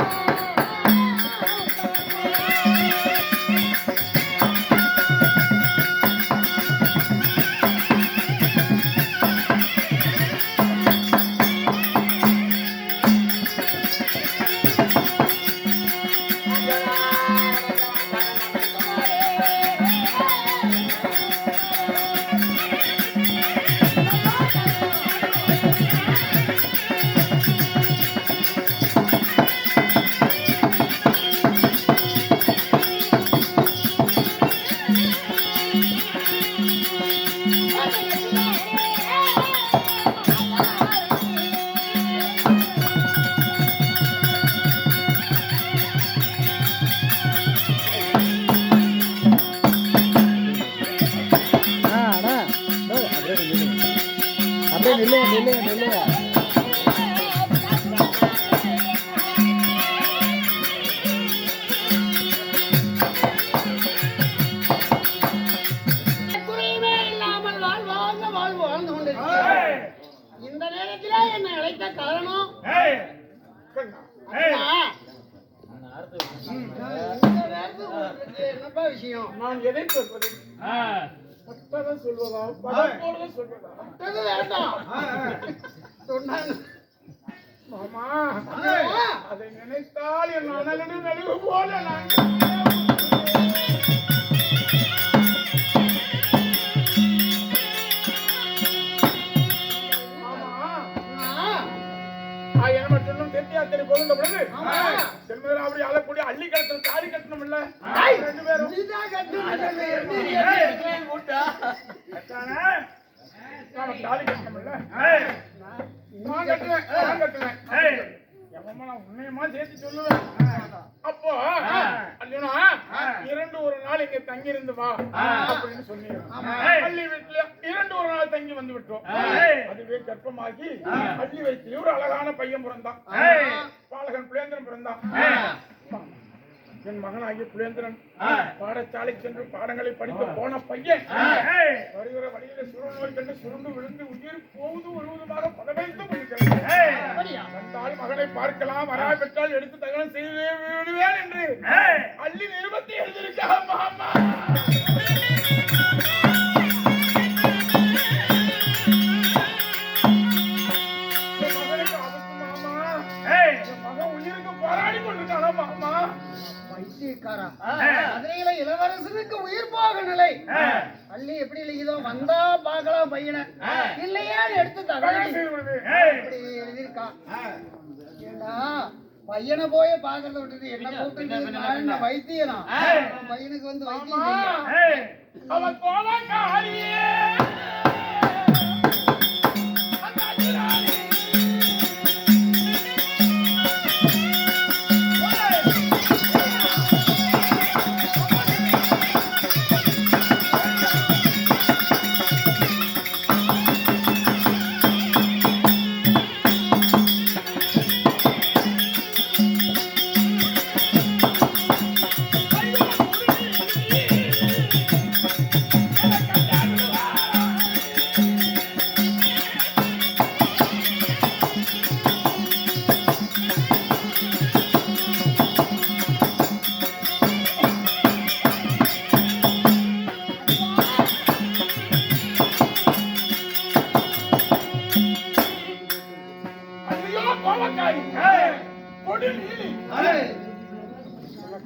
அப்படியே நேரத்திலே என்னை அழைத்த காரணம் என்னப்பா விஷயம்? நான் எதை சொல்வது? பட்டதை சொல்வதா? படத்தோடு சொல்வதா? அது வேண்டாம். சொன்னாங்க. மாமா அதை நினைத்தால் என் அனலடு நடுவு போல நான் பொழுது ஆமா. செல்வதா அப்படி அழக்கூடிய அள்ளி கட்டத்தில் தாடி கட்டணும் இல்ல? ரெண்டு பேரும். தாலி நான் கட்டுவேன் நான் கட்டுவேன் என் அம்மா நான் உண்மையமா சேர்த்து சொல்லுவேன். அப்போ அர்ஜுனா இரண்டு ஒரு நாள் இங்க தங்கி இருந்து வா அப்படின்னு சொன்னீங்க பள்ளி வீட்டுல இரண்டு ஒரு நாள் தங்கி வந்து விட்டோம். அதுவே கர்ப்பமாகி பள்ளி வயிற்றிலே ஒரு அழகான பையன் பிறந்தான். பாலகன் புலேந்திரன் பிறந்தான். என் மகனாகிய புலேந்திரன் பாடசாலை சென்று பாடங்களை படிக்க போன பையன். வருகிற வழியில சுருநோய் கண்டு சுருண்டு விழுந்து உயிர் போவது முழுவதுமாக பதவைத்து பார்க்கலாம் வரா பெற்றால் எடுத்து தகவல் செய்து விடுவேன் என்று. அள்ளி நிருபத்தை எழுதியிருக்கா மாமா. இளவரசனுக்கு உயிர் போக நிலை. பள்ளி எப்படி எழுதியதோ வந்தா பார்க்கலாம் பையனை. இல்லையா எடுத்து தகவல் எழுதியிருக்கான். ஏண்டா பையனை போய் பாக்குறத விட்டுட்டு என்ன கூப்பிட்டு வைத்தியனா? பையனுக்கு வந்து வைத்தியம். அவன்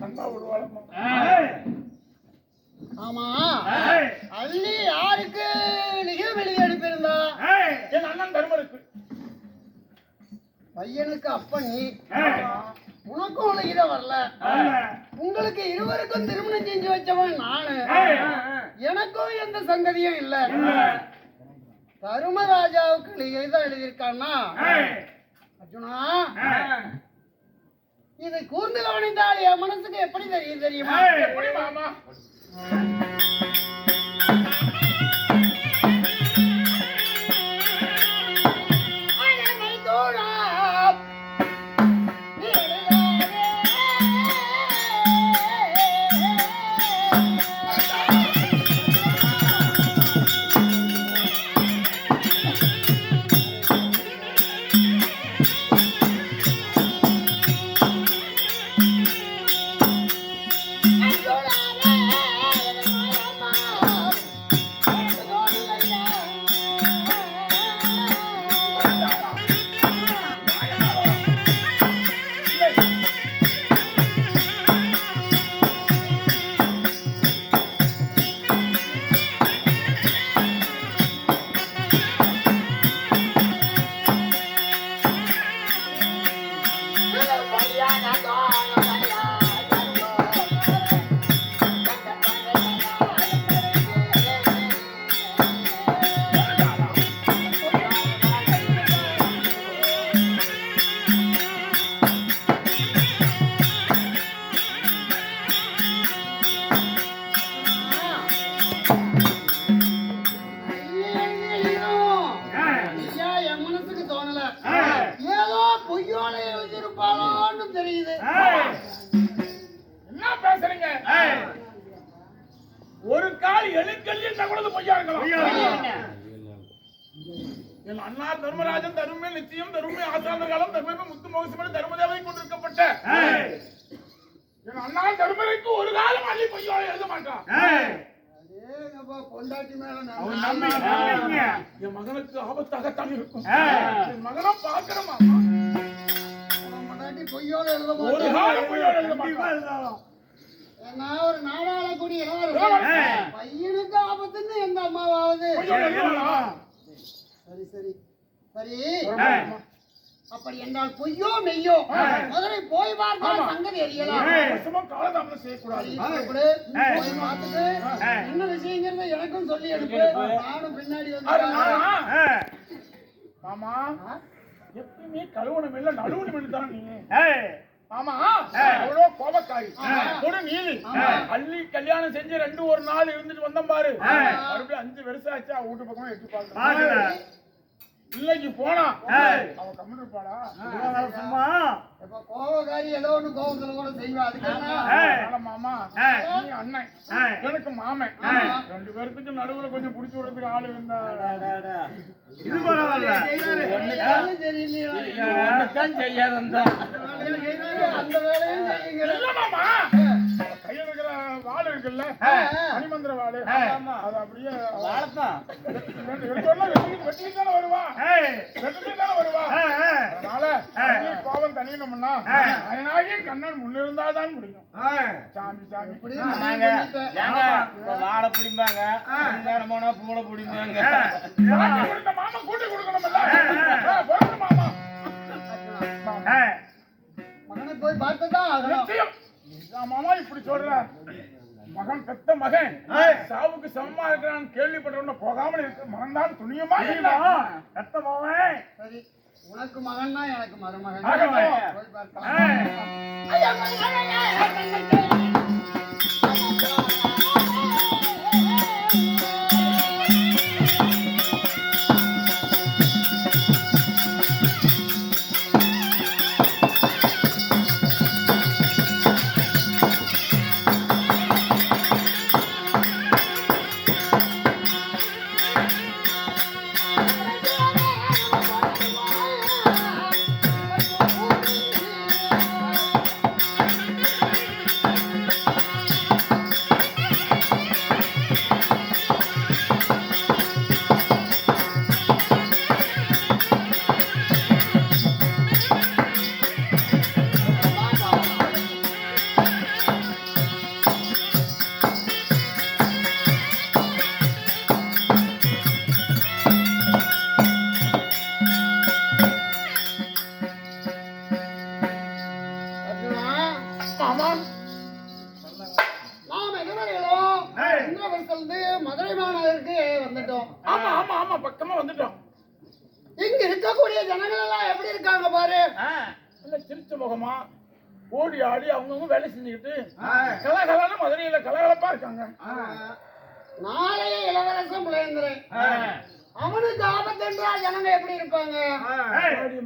கண்டா விடுவாளம்மா ஆமா. அள்ளி யாருக்கு நிகழ்வு எழுதி அனுப்பியிருந்தா என் அண்ணன் தர்மருக்கு. பையனுக்கு அப்ப நீ. உனக்கும் லிகித வரல. உங்களுக்கு இருவருக்கும் திருமணம் செஞ்சு வச்சவன் நானு. எனக்கும் எந்த சங்கதியும் இல்ல. தருமராஜாவுக்கு லிகித எழுதியிருக்கான்னா? அர்ஜுனா இதை கூர்ந்து கவனித்தால் என் மனசுக்கு எப்படி தெரியும் தெரியுமா? எப்படி மாமா? ஐயோனை வச்சிருப்பாளான்னு தெரியுது. என்ன பேசுறீங்க? ஒரு கால் எழுக்கல் என்ன கூட பொய்யா இருக்கலாம். என் அண்ணா தர்மராஜன் தருமை நிச்சயம் ஆசாந்த காலம் தர்மமே முத்து மோசமான தர்மதேவதை கொண்டிருக்கப்பட்ட. என் அண்ணா தர்மரைக்கு ஒரு காலம் அள்ளி பொய்யோட எழுத மாட்டான். பொண்டாட்டி மேல. என் மகனுக்கு ஆபத்தாகத்தான் இருக்கும். என் மகனை அவன் பொண்டாட்டி பொய்யோட எழுத ஒரு மாட்டான். நான் ஒரு இளவரசன். ஆ. பையனுக்கு ஆபத்துன்னு எந்த அம்மாவாவது? சரி சரி சரி. அப்படி என்றால் பொய்யோ மெய்யோ முதல்ல போய் பார்த்தால் ஆமா. சங்கதி அறியலாம் ஆ. வருஷமா காலதாமதம் செய்யக்கூடாது. என்ன விஷயங்கிறத எனக்கும் சொல்லி எடுப்பு நானும் பின்னாடி வந்து. மாமா. எப்பயுமே கழுவணும் இல்ல நடுவணும் இல்லை தான். நீ ஏய். ஆமா கோபக்காரி. ஒரு. அள்ளி கல்யாணம் செஞ்சு ரெண்டு ஒரு நாள் இருந்துட்டு வந்தோம் பாரு. மறுபடியும் அஞ்சு வருஷம் ஆச்சு வீட்டு பக்கமா எட்டு பாக்குறேன். இல்லைக்கு போனா. அவ கம்மிட்டு இருப்பாளா? சும்மா. இப்ப கோபக்காரி ஏதோ ஒண்ணு கோபத்துல கூட செய்வா. அதுக்கு மாமா. நீ அண்ணன். எனக்கு மாமன். ரெண்டு பேர்த்துக்கு நடுவுல கொஞ்சம் புடிச்சு விடுறதுக்கு ஆளு இருந்தா. இது பரவாயில்ல. ஒண்ணுதான் செய்யாதான் அந்த வேலையும் செய்யுங்கிற இல்ல மாமா. இருக்குல்ல? மணிமந்திர வாள் அது அப்படியே வாழத்தான் வெட்டிட்டு தானே வருவா? ஏய். வெட்டிட்டு தானே வருவா. அதனால கோபம் தனியணும்னா அதனாலே கண்ணன் முன்னிருந்தாதான் முடியும். சாமி சாமி. வாழை ஆ. எனக்கு கொடுத்த மாமா கூட்டி கொடுக்கணும்ல? மாமா. மகனை போய் பார்த்துதான் ஆகணும். நிச்சயம். மாமா இப்படி சொல்ற. மகன் பெத்த மகன். சாவுக்கு சமமா இருக்கிறான் கேள்விப்பட்ட போகாமல் இருக்க மகன் தான் துணியமா? ரத்த மகன். சரி உனக்கு மகன்னா எனக்கு மருமகன். போய் பார்க்கலாம். அவங்கவுங்க வேலை செஞ்சுக்கிட்டு கலகலான மதுரையில கலகலப்பா இருக்காங்க. நாளைய இளவரசன் புலேந்திரன் அவனுக்கு ஆபத்து என்றால் ஜனங்க எப்படி இருப்பாங்க?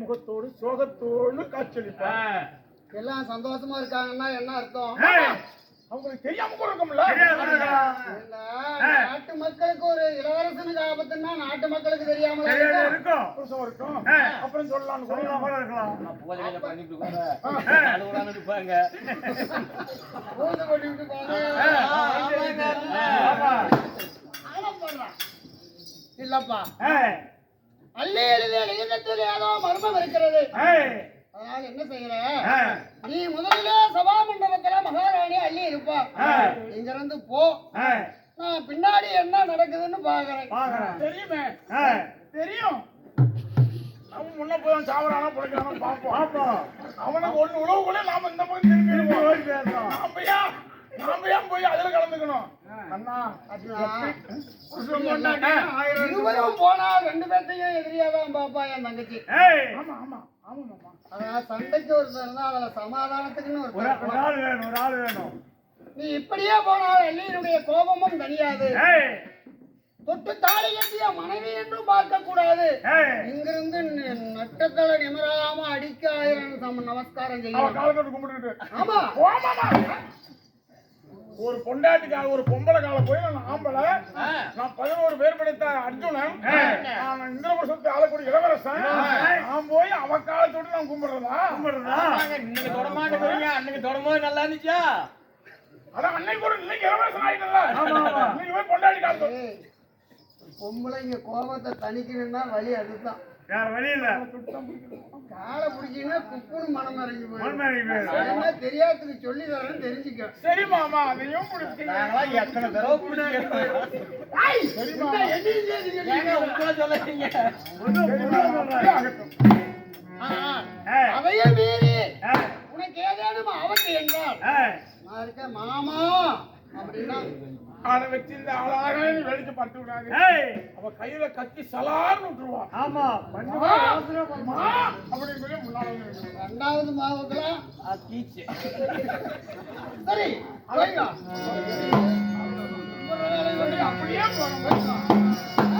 முகத்தோடு சோகத்தோடு காட்சியளிப்பாங்க எல்லாம் சந்தோஷமா இருக்காங்கன்னா என்ன அர்த்தம். அவங்களுக்கு தெரியாம கூட இருக்கும்ல நாட்டு மக்களுக்கு ஒரு இளவரசனுக்கு ஆபத்துன்னா நாட்டு மக்களுக்கு தெரியாம தெரியாத இருக்கும். புருஷம் இருக்கும். ஆ. அப்புறம் சொல்லலாம்னு சொல்லலாம் சொல்லலாம் கூட இருக்கலாம். பூஜை பண்ணிட்டு கூட அது கூட இருப்பாங்க. பூஜை பண்ணிட்டு போங்க ஆமா. ஆடப்படுறான். இல்லப்பா. அள்ளி எழுதிய லிங்கத்தில் ஏதோ மர்மம் இருக்கிறது. அதனால என்ன செய்யற. நீ முதல்ல சபா மண்டபத்துல மகாராணி அள்ளி இருப்பா ஏய். இங்க இருந்து போ. நான் பின்னாடி என்ன நடக்குதுன்னு பாக்குறேன் பார்க்கறேன். தெரியுமே. தெரியும் அவன் முன்ன போய் சாவரானா பிடிக்கிறானா பார்ப்போம். அவனுக்கு ஒண்ணு உழவு கூட நாம இந்த பக்கம் திரும்பி போயிடலாம். நாம ஏன் போய் அதுல கலந்துக்கணும்? அண்ணா இருவரும் போனால் ரெண்டு பேர்த்தையும் எதிரியாதான் பாப்பா என் தங்கச்சி. ஏய். ஆமா ஆமா ஆமா மாமா. அதனால சண்டைக்கு ஒருத்தர் இருந்தா அதுல சமாதானத்துக்குன்னு ஒரு. ஆள் வேணும் ஒரு ஆள் வேணும். நீ இப்படியே போனால் எல்லையினுடைய கோபமும் தனியாது. தொட்டு தாலி கட்டிய மனைவி என்றும் பார்க்க கூடாது. இங்கிருந்து நட்டத்தலை நிமிராம அடிக்க ஆயிரம் சம நமஸ்காரம் கும்பிட்டுக்கிட்டு. ஆமா. ஒரு பொண்டாட்டிக்காக ஒரு பொம்பளை கால போய் நான் ஆம்பளை. நான் பதினோரு பேர் படைத்த அர்ஜுனன். நான் இந்திரபுரத்தை ஆளக்கூடிய இளவரசன். நான் போய் அவ காலத்தோடு நான் கும்பிடுறதா? ஆமாங்க, இன்னைக்கு தொட மாட்டேங்கிறீங்க அன்னைக்கு தொடும்போது நல்லா இருந்துச்சா? அதான் அன்னைக்கு கூட இன்னைக்கு இளவரசன் ஆயிட்டல இன்னைக்கு போய் கொண்டாடி காலத்தோடு. பொம்பளைங்க கோபத்தை தணிக்கணும்னா வழி அதுதான். வேற வழி இல்ல. காலை பிடிச்சிங்கன்னா குப்புன்னு மனம் இறங்கி போயிடும். என்ன தெரியாததுக்கு சொல்லி தரேன்னு தெரிஞ்சுக்க. சரி மாமா அதையும் பிடிச்சீங்க நாங்களாம் எத்தனை தடவை. ஏய், அதையே மீறி. உனக்கு ஏதேனும் ஏய், நான் இருக்கேன் மாமா. அப்படின்னா அதை வச்சு இந்த நீ வெடிச்சு பட்டு விடாது. ஏய், அவ கையில கத்தி சலார்னு விட்டுருவா. ஆமா. அப்படின்னு சொல்லி நிக்கணும். ரெண்டாவது மாவுக்குலாம் கீச்சு. சரி வேளை அப்படியே போகணும்